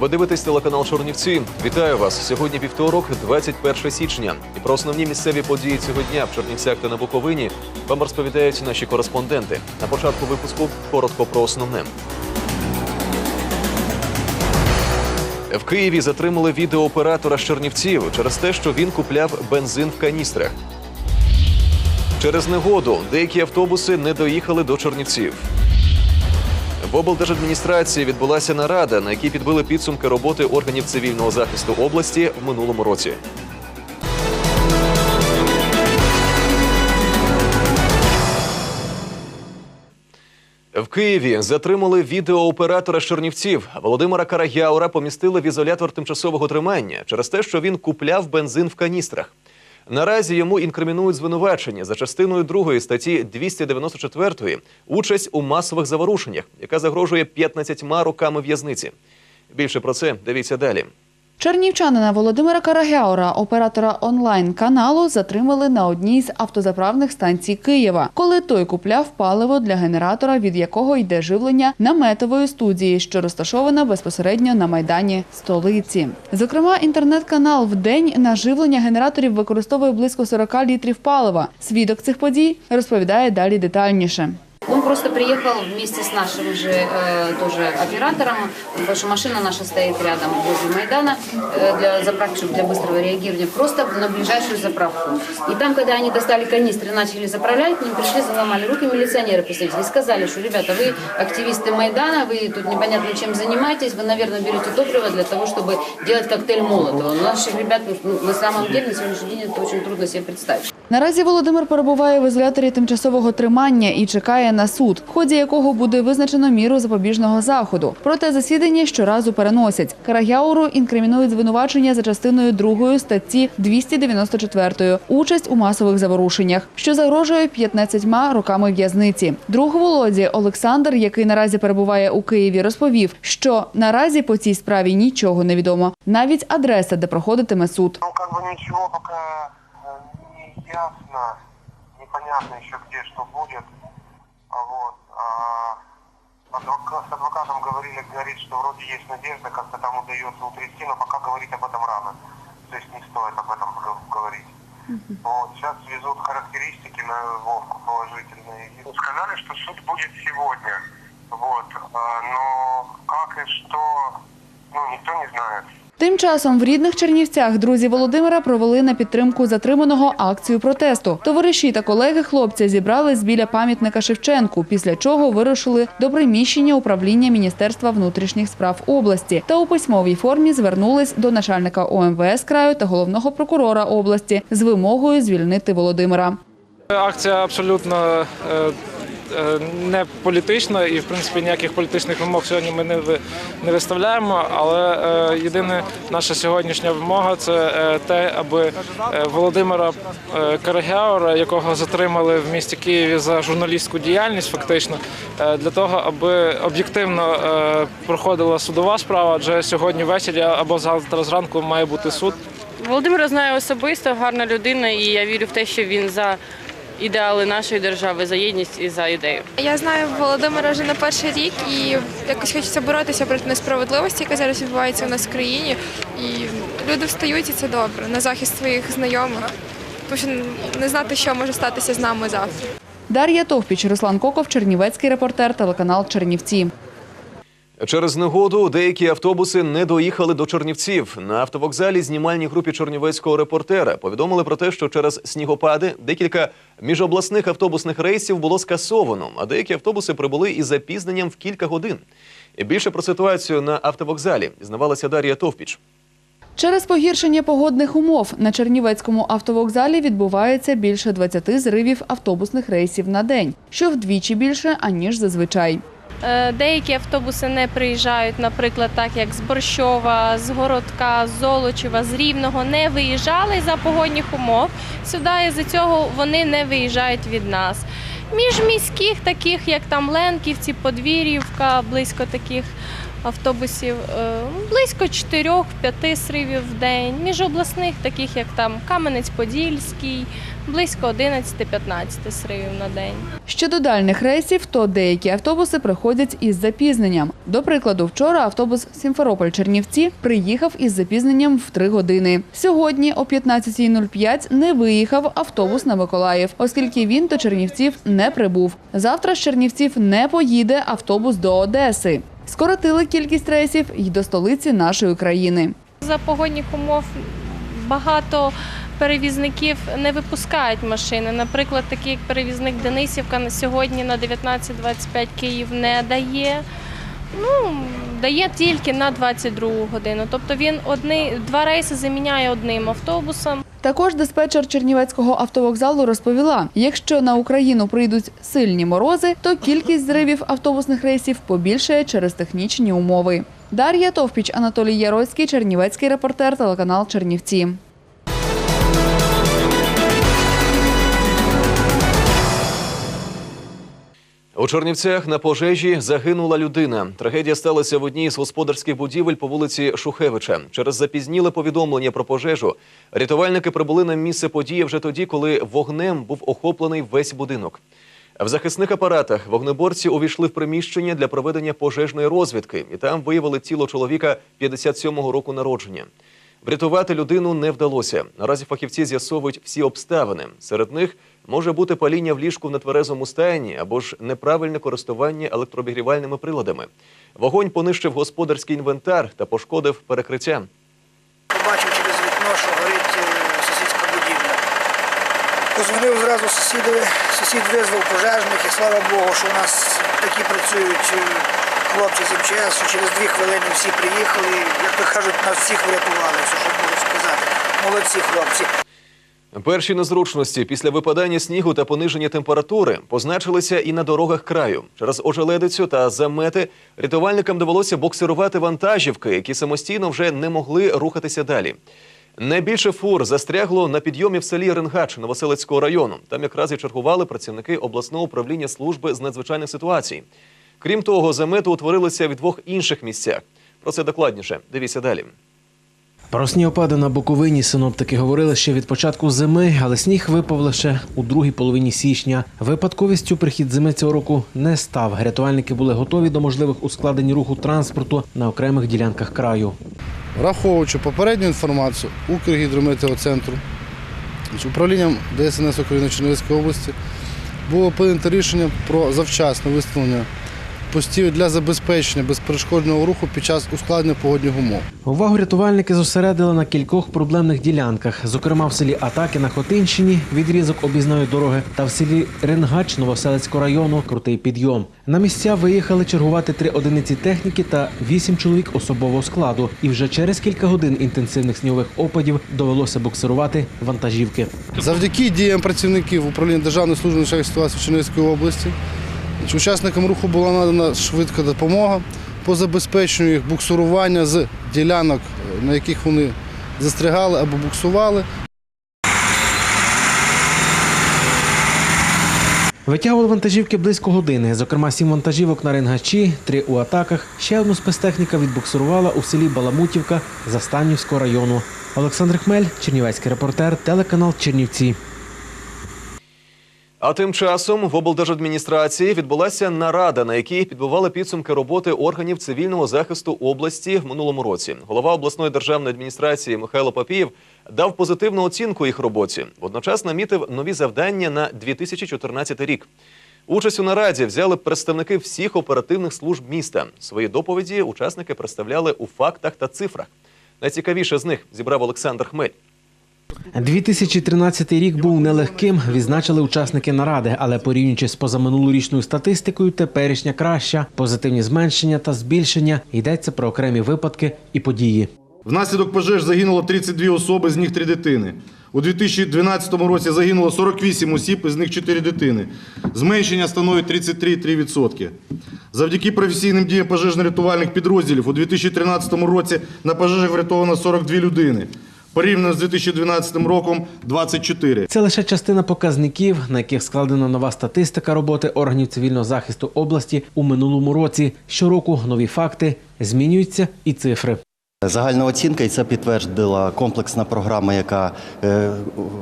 Ви дивитесь телеканал Чорнівці. Вітаю вас. Сьогодні вівторок, 21 січня. І про основні місцеві події цього дня в Чернівцях та на Буковині вам розповідають наші кореспонденти. На початку випуску коротко про основне. В Києві затримали відеооператора з Чернівців через те, що він купляв бензин в каністрах. Через негоду деякі автобуси не доїхали до Чернівців. В облдержадміністрації відбулася нарада, на якій підбили підсумки роботи органів цивільного захисту області в минулому році. В Києві затримали відеооператора з Чернівців. Володимира Карагяура помістили в ізолятор тимчасового тримання через те, що він купляв бензин в каністрах. Наразі йому інкримінують звинувачення за частиною 2 статті 294 участь у масових заворушеннях, яка загрожує 15 роками в'язниці. Більше про це дивіться далі. Чернівчанина Володимира Карагяура, оператора онлайн-каналу, затримали на одній з автозаправних станцій Києва, коли той купляв паливо для генератора, від якого йде живлення наметової студії, що розташована безпосередньо на майдані столиці. Зокрема, інтернет-канал в день на живлення генераторів використовує близько 40 літрів палива. Свідок цих подій розповідає далі детальніше. Он просто приехал вместе с нашим же э, тоже оператором, потому что машина наша стоит рядом возле Майдана э, для заправки, для быстрого реагирования, просто на ближайшую заправку. И там, когда они достали канистры начали заправлять, к ним пришли, заломали руки милиционеры представители и сказали, что, ребята, вы активисты Майдана, вы тут непонятно чем занимаетесь, вы, наверное, берете топливо для того, чтобы делать коктейль Молотова. Но наших ребят, ну, на самом деле, на сегодняшний день это очень трудно себе представить. Наразі Володимир перебуває в ізоляторі тимчасового тримання і чекає на суд, в ході якого буде визначено міру запобіжного заходу. Проте засідання щоразу переносять. Карагяуру інкримінують звинувачення за частиною 2 статті 294 участь у масових заворушеннях, що загрожує 15 роками в'язниці. Друг Володі Олександр, який наразі перебуває у Києві, розповів, що наразі по цій справі нічого не відомо, навіть адреса, де проходитиме суд. Ну, как бы ничего пока э, не ясно, непонятно еще где что будет. А Вот. А с адвокатом говорили, говорит, что вроде есть надежда, как-то там удается утрясти, но пока говорить об этом рано. То есть не стоит об этом говорить. Вот. Сейчас везут характеристики на Вовку положительные. Сказали, что суд будет сегодня. Вот. А, Но как и что, ну, никто не знает. Тим часом в рідних Чернівцях друзі Володимира провели на підтримку затриманого акцію протесту. Товариші та колеги хлопця зібрались біля пам'ятника Шевченку, після чого вирушили до приміщення управління Міністерства внутрішніх справ області та у письмовій формі звернулись до начальника ОМВС краю та головного прокурора області з вимогою звільнити Володимира. Акція абсолютно е, не політична і, в принципі, ніяких політичних вимог сьогодні ми не, не виставляємо. Але е, єдина наша сьогоднішня вимога це е, те, аби е, Володимира е, якого затримали в місті Києві за журналістську діяльність, фактично, е, для того, аби об'єктивно е, проходила судова справа, адже сьогодні ввечері або завтра зранку має бути суд. Володимира знаю особисто, гарна людина, і я вірю в те, що він за ідеали нашої держави, за єдність і за ідею. Я знаю Володимира вже не перший рік і якось хочеться боротися проти несправедливості, яка зараз відбувається у нас в країні. І люди встають, і це добре, на захист своїх знайомих. Тому що не знати, що може статися з нами завтра. Дар'я Товпіч, Руслан Коков, Чернівецький репортер, телеканал Чернівці. Через негоду деякі автобуси не доїхали до Чернівців. На автовокзалі знімальній групі Чернівецького репортера повідомили про те, що через снігопади декілька міжобласних автобусних рейсів було скасовано, а деякі автобуси прибули із запізненням в кілька годин. Більше про ситуацію на автовокзалі дізнавалася Дар'я Товпіч. Через погіршення погодних умов на Чернівецькому автовокзалі відбувається більше 20 зривів автобусних рейсів на день, що вдвічі більше, аніж зазвичай. Е, Деякі автобуси не приїжджають, наприклад, так як з Борщова, з Городка, з Золочева, з Рівного не виїжджали за погодних умов. Сюди і за цього вони не виїжджають від нас. Між міських, таких як там Ленківці, Подвір'ївка, близько таких автобусів. Е, Близько 4-5 сривів в день. Міжобласних, таких як там Кам'янець-Подільський, близько 11-15 сривів на день. Щодо дальних рейсів, то деякі автобуси приходять із запізненням. До прикладу, вчора автобус Сімферополь-Чернівці приїхав із запізненням в 3 години. Сьогодні о 15.05 не виїхав автобус на Миколаїв, оскільки він до Чернівців не прибув. Завтра з Чернівців не поїде автобус до Одеси. Скоротили кількість рейсів й до столиці нашої країни. За погодних умов багато перевізників не випускають машини. Наприклад, такий як перевізник Денисівка на сьогодні на 19.25 Київ не дає. Ну, дає тільки на 22 годину. Тобто він одни, два рейси заміняє одним автобусом. Також диспетчер Чернівецького автовокзалу розповіла, якщо на Україну прийдуть сильні морози, то кількість зривів автобусних рейсів побільшає через технічні умови. Дар'я Товпіч, Анатолій Яроцький, Чернівецький репортер, телеканал Чернівці. У Чернівцях на пожежі загинула людина. Трагедія сталася в одній з господарських будівель по вулиці Шухевича. Через запізніле повідомлення про пожежу рятувальники прибули на місце події вже тоді, коли вогнем був охоплений весь будинок. В захисних апаратах вогнеборці увійшли в приміщення для проведення пожежної розвідки, і там виявили тіло чоловіка 57-го року народження. Врятувати людину не вдалося. Наразі фахівці з'ясовують всі обставини. Серед них може бути паління в ліжку в нетверезому стані або ж неправильне користування електрообігрівальними приладами. Вогонь понищив господарський інвентар та пошкодив перекриття. побачив через вікно, що горить е, сусідська будівля. Позвонив зразу сусідові, сусід визвав пожежних і слава Богу, що у нас такі працюють е, хлопці з МЧС, що через дві хвилини всі приїхали. Як то кажуть, нас всіх врятували, все, що можу сказати. Молодці хлопці. Перші незручності після випадання снігу та пониження температури позначилися і на дорогах краю. Через ожеледицю та замети рятувальникам довелося боксирувати вантажівки, які самостійно вже не могли рухатися далі. Найбільше фур застрягло на підйомі в селі Ренгач Новоселицького району. Там якраз і чергували працівники обласного управління служби з надзвичайних ситуацій. Крім того, замети утворилися в двох інших місцях. Про це докладніше. Дивіться далі. Про снігопади на Буковині синоптики говорили ще від початку зими, але сніг випав лише у другій половині січня. Випадковістю прихід зими цього року не став. Рятувальники були готові до можливих ускладнень руху транспорту на окремих ділянках краю. Враховуючи попередню інформацію Укргідрометеоцентру з управлінням ДСНС України Чернівської області було прийнято рішення про завчасне виставлення постів для забезпечення безперешкодного руху під час ускладнення погодних умов. Увагу рятувальники зосередили на кількох проблемних ділянках, зокрема в селі Атаки на Хотинщині, відрізок об'їзної дороги, та в селі Ренгач Новоселицького району крутий підйом. На місця виїхали чергувати три одиниці техніки та вісім чоловік особового складу. І вже через кілька годин інтенсивних снігових опадів довелося буксирувати вантажівки. Завдяки діям працівників управління Державної служби ситуацій Чернівської області учасникам руху була надана швидка допомога по забезпеченню їх буксурування з ділянок, на яких вони застрягали або буксували. Витягували вантажівки близько години. Зокрема, сім вантажівок на Ренгачі, три у атаках. Ще одну спецтехніка відбуксирувала у селі Баламутівка Застанівського району. Олександр Хмель, Чернівецький репортер, телеканал Чернівці. А тим часом в облдержадміністрації відбулася нарада, на якій підбивали підсумки роботи органів цивільного захисту області в минулому році. Голова обласної державної адміністрації Михайло Папієв дав позитивну оцінку їх роботі. Водночас намітив нові завдання на 2014 рік. Участь у нараді взяли представники всіх оперативних служб міста. Свої доповіді учасники представляли у фактах та цифрах. Найцікавіше з них зібрав Олександр Хмель. 2013 рік був нелегким, відзначили учасники наради, але порівнюючи з позаминулорічною статистикою, теперішня краща. Позитивні зменшення та збільшення йдеться про окремі випадки і події. Внаслідок пожеж загинуло 32 особи, з них 3 дитини. У 2012 році загинуло 48 осіб, із них 4 дитини. Зменшення становить 33,3%. Завдяки професійним діям пожежно-рятувальних підрозділів у 2013 році на пожежах врятовано 42 людини. Порівняно з 2012 роком 24. Це лише частина показників, на яких складена нова статистика роботи органів цивільного захисту області у минулому році. Щороку нові факти змінюються і цифри. Загальна оцінка, і це підтвердила комплексна програма, яка е,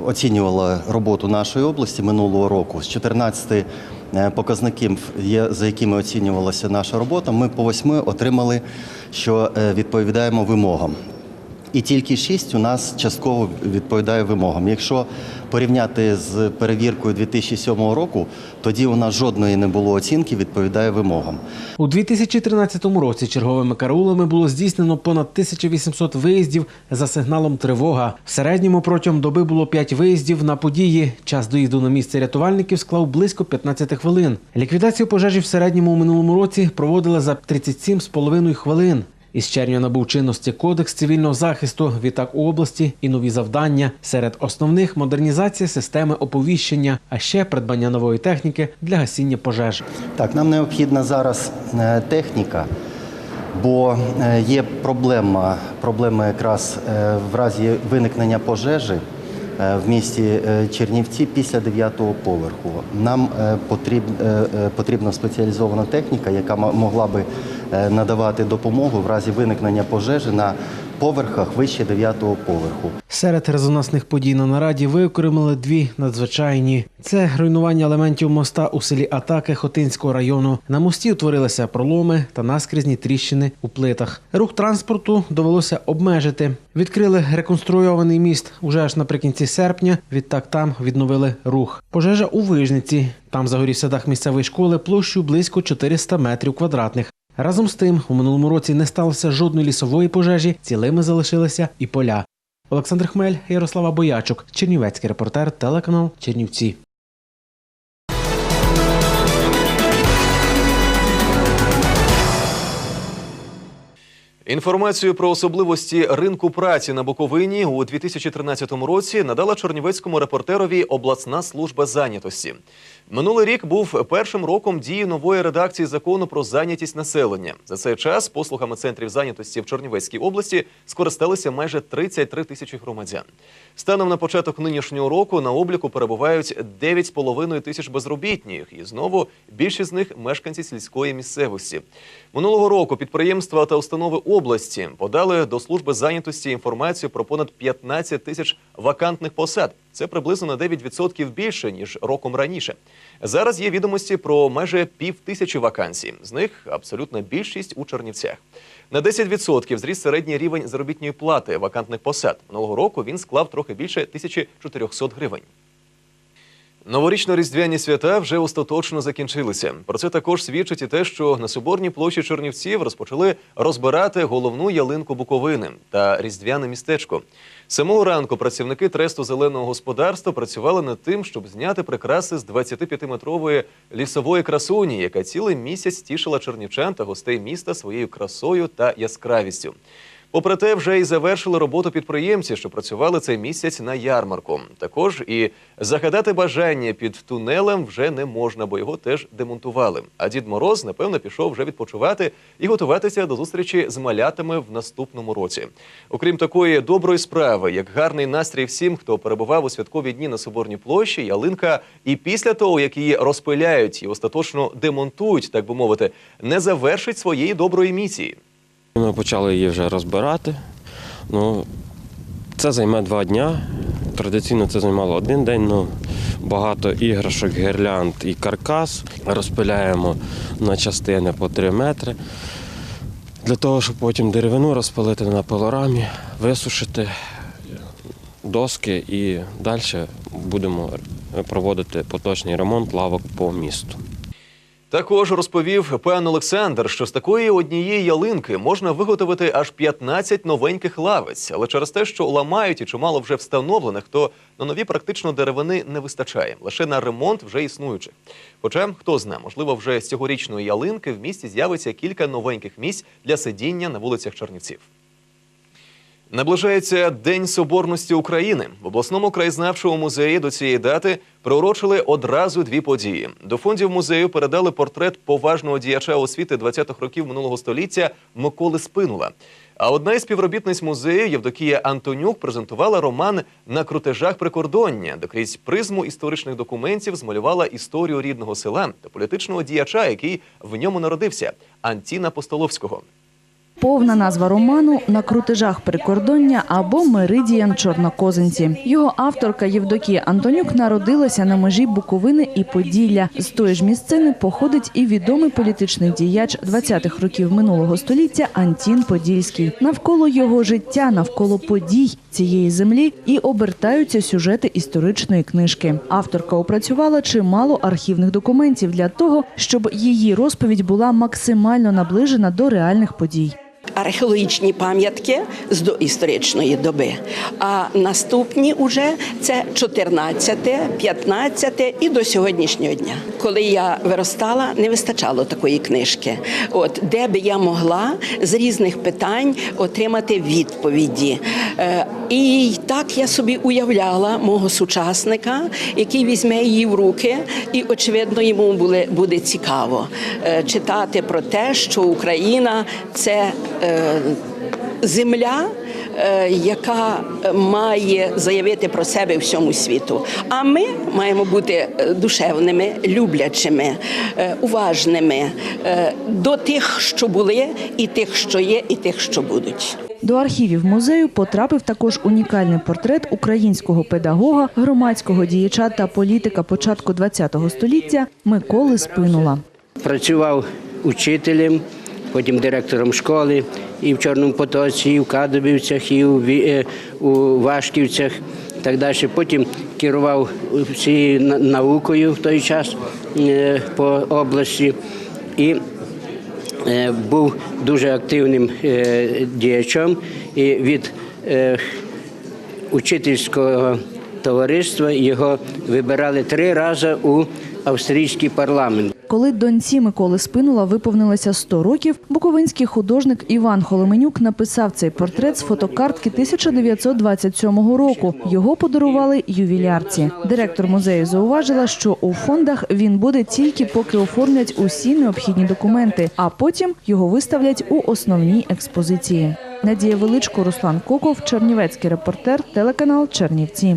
оцінювала роботу нашої області минулого року. З 14 е, показників, за якими оцінювалася наша робота, ми по восьми отримали, що е, відповідаємо вимогам. І тільки шість у нас частково відповідає вимогам. Якщо порівняти з перевіркою 2007 року, тоді у нас жодної не було оцінки, відповідає вимогам. У 2013 році черговими караулами було здійснено понад 1800 виїздів за сигналом тривога. В середньому протягом доби було 5 виїздів на події. Час доїзду на місце рятувальників склав близько 15 хвилин. Ліквідацію пожежі в середньому у минулому році проводили за 37,5 хвилин. Із червня набув чинності кодекс цивільного захисту. Відтак у області і нові завдання. Серед основних модернізація системи оповіщення, а ще придбання нової техніки для гасіння пожеж. Так, нам необхідна зараз е, техніка, бо е, є проблема, проблема якраз е, в разі виникнення пожежі в місті Чернівці після 9-го поверху. Нам потріб, потрібна спеціалізована техніка, яка могла би надавати допомогу в разі виникнення пожежі на поверхах вище 9-го поверху. Серед резонансних подій на нараді виокремили дві надзвичайні. Це руйнування елементів моста у селі Атаки Хотинського району. На мості утворилися проломи та наскрізні тріщини у плитах. Рух транспорту довелося обмежити. Відкрили реконструйований міст уже аж наприкінці серпня. Відтак там відновили рух. Пожежа у Вижниці. Там загорівся дах місцевої школи площею близько 400 метрів квадратних. Разом з тим, у минулому році не сталося жодної лісової пожежі, цілими залишилися і поля. Олександр Хмель, Ярослава Боячук, Чернівецький репортер, телеканал Чернівці. Інформацію про особливості ринку праці на Буковині у 2013 році надала чернівецькому репортерові обласна служба зайнятості. Минулий рік був першим роком дії нової редакції закону про зайнятість населення. За цей час послугами центрів зайнятості в Чернівецькій області скористалися майже 33 тисячі громадян. Станом на початок нинішнього року на обліку перебувають 9,5 тисяч безробітних, і знову більшість з них мешканці сільської місцевості. Минулого року підприємства та установи області подали до служби зайнятості інформацію про понад 15 тисяч вакантних посад. Це приблизно на 9% більше ніж роком раніше. Зараз є відомості про майже пів тисячі вакансій. З них абсолютна більшість у Чернівцях. На 10% зріс середній рівень заробітної плати вакантних посад. Минулого року він склав трохи більше 1400 гривень. Новорічно-різдвяні свята вже остаточно закінчилися. Про це також свідчить і те, що на Соборній площі Чернівців розпочали розбирати головну ялинку Буковини та різдвяне містечко. Самого ранку працівники тресту зеленого господарства працювали над тим, щоб зняти прикраси з 25-метрової лісової красуні, яка цілий місяць тішила чернівчан та гостей міста своєю красою та яскравістю. Попри те, вже і завершили роботу підприємці, що працювали цей місяць на ярмарку. Також і загадати бажання під тунелем вже не можна, бо його теж демонтували. А Дід Мороз, напевно, пішов вже відпочивати і готуватися до зустрічі з малятами в наступному році. Окрім такої доброї справи, як гарний настрій всім, хто перебував у святкові дні на Соборній площі, ялинка і після того, як її розпиляють і остаточно демонтують, так би мовити, не завершить своєї доброї місії. Ми почали її вже розбирати. Ну, це займе два дня. Традиційно це займало один день. Ну, багато іграшок, гірлянд і каркас. Розпиляємо на частини по 3 метри. Для того, щоб потім деревину розпилити на пилорамі, висушити доски і далі будемо проводити поточний ремонт лавок по місту. Також розповів пан Олександр, що з такої однієї ялинки можна виготовити аж 15 новеньких лавець, але через те, що ламають і чимало вже встановлених, то на нові практично деревини не вистачає лише на ремонт вже існуючих. Хоча хто знає, можливо, вже з цьогорічної ялинки в місті з'явиться кілька новеньких місць для сидіння на вулицях Чернівців. Наближається День Соборності України. В обласному краєзнавчому музеї до цієї дати приурочили одразу дві події. До фондів музею передали портрет поважного діяча освіти 20-х років минулого століття Миколи Спинула. А одна із співробітниць музею Євдокія Антонюк презентувала роман на крутежах прикордоння, де крізь призму історичних документів змалювала історію рідного села та політичного діяча, який в ньому народився Антіна Постоловського. Повна назва роману на крутежах прикордоння або Меридіян Чорнокозинці. Його авторка Євдокія Антонюк народилася на межі Буковини і Поділля. З тої ж місцини походить і відомий політичний діяч 20-х років минулого століття Антін Подільський. Навколо його життя, навколо подій цієї землі і обертаються сюжети історичної книжки. Авторка опрацювала чимало архівних документів для того, щоб її розповідь була максимально наближена до реальних подій. Археологічні пам'ятки з доісторичної доби. А наступні вже це 14, 15 і до сьогоднішнього дня. Коли я виростала, не вистачало такої книжки. От де би я могла з різних питань отримати відповіді. І так я собі уявляла мого сучасника, який візьме її в руки, і очевидно йому буде, буде цікаво е, читати про те, що Україна це е, земля. Е, Яка має заявити про себе всьому світу, а ми маємо бути е, душевними, люблячими, е, уважними до тих, що були, і тих, що є, і тих, що будуть. До архівів музею потрапив також унікальний портрет українського педагога, громадського діяча та політика початку ХХ століття Миколи Спинула. Працював учителем, потім директором школи і в Чорному Потоці, і в Кадобівцях, і у, е, Вашківцях. Так далі. Потім керував всією наукою в той час е, по області і е, був дуже активним діячом. І від учительського товариства його вибирали три рази у австрійський парламент. Коли доньці Миколи Спинула виповнилося 100 років, буковинський художник Іван Холоменюк написав цей портрет з фотокартки 1927 року. Його подарували ювілярці. Директор музею зауважила, що у фондах він буде тільки поки оформлять усі необхідні документи, а потім його виставлять у основній експозиції. Надія Величко, Руслан Коков, Чернівецький репортер, телеканал Чернівці.